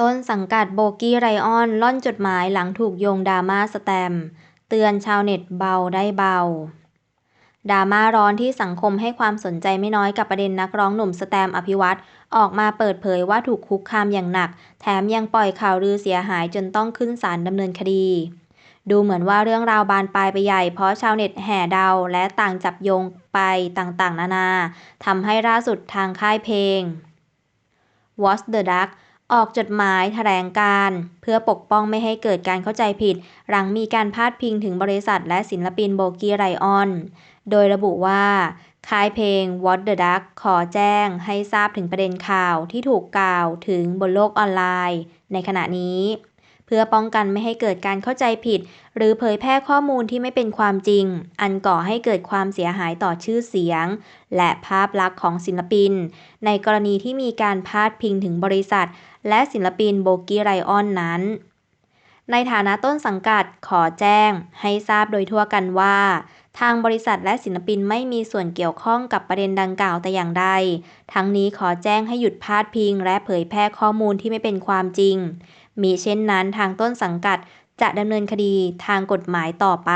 ต้นสังกัดโบกี้ไรออน ล่อนจดหมายหลังถูกโยงดราม่าสแตม เตือนชาวเน็ตเบาได้เบาดราม่าร้อนที่สังคมให้ความสนใจไม่น้อยกับประเด็นนักร้องหนุ่มสแตมอภิวัตรออกมาเปิดเผยว่าถูกคุกคามอย่างหนัก แถมยังปล่อยข่าวลือเสียหายจนต้องขึ้นศาลดำเนินคดี ดูเหมือนว่าเรื่องราวบานปลายไปใหญ่ เพราะชาวเน็ตแห่เดาและต่างจับโยงไปต่างๆ นานาทำให้ล่าสุดทางค่ายเพลง Watch the Duck ออกจดหมายแถลงการ เพื่อปกป้องไม่ให้เกิดการเข้าใจผิด หลังมีการพาดพิงถึงบริษัทและศิลปินโบกี้ไรออน โดยระบุว่าค่ายเพลง What the Duck ขอแจ้งให้ทราบถึงประเด็นข่าวที่ถูกกล่าวถึงบนโลกออนไลน์ ในขณะนี้ พื่อป้องกันไม่ให้เกิดการเข้าใจผิด หรือเผยแพร่ข้อมูลที่ไม่เป็นความจริง อันก่อให้เกิดความเสียหายต่อชื่อเสียง และภาพลักษณ์ของศิลปิน ในกรณีที่มีการพาดพิงถึงบริษัท และศิลปินโบกี้ไรออนนั้น ในฐานะต้นสังกัดขอแจ้ง ให้ทราบโดยทั่วกันว่า ทางบริษัทและศิลปินไม่มีส่วนเกี่ยวข้องกับประเด็นดังกล่าวแต่อย่างใด ทั้งนี้ขอแจ้งให้หยุดพาดพิง และเผยแพร่ข้อมูลที่ไม่เป็นความจริง มีเช่นนั้นทางต้นสังกัดจะดำเนินคดีทางกฎหมายต่อไป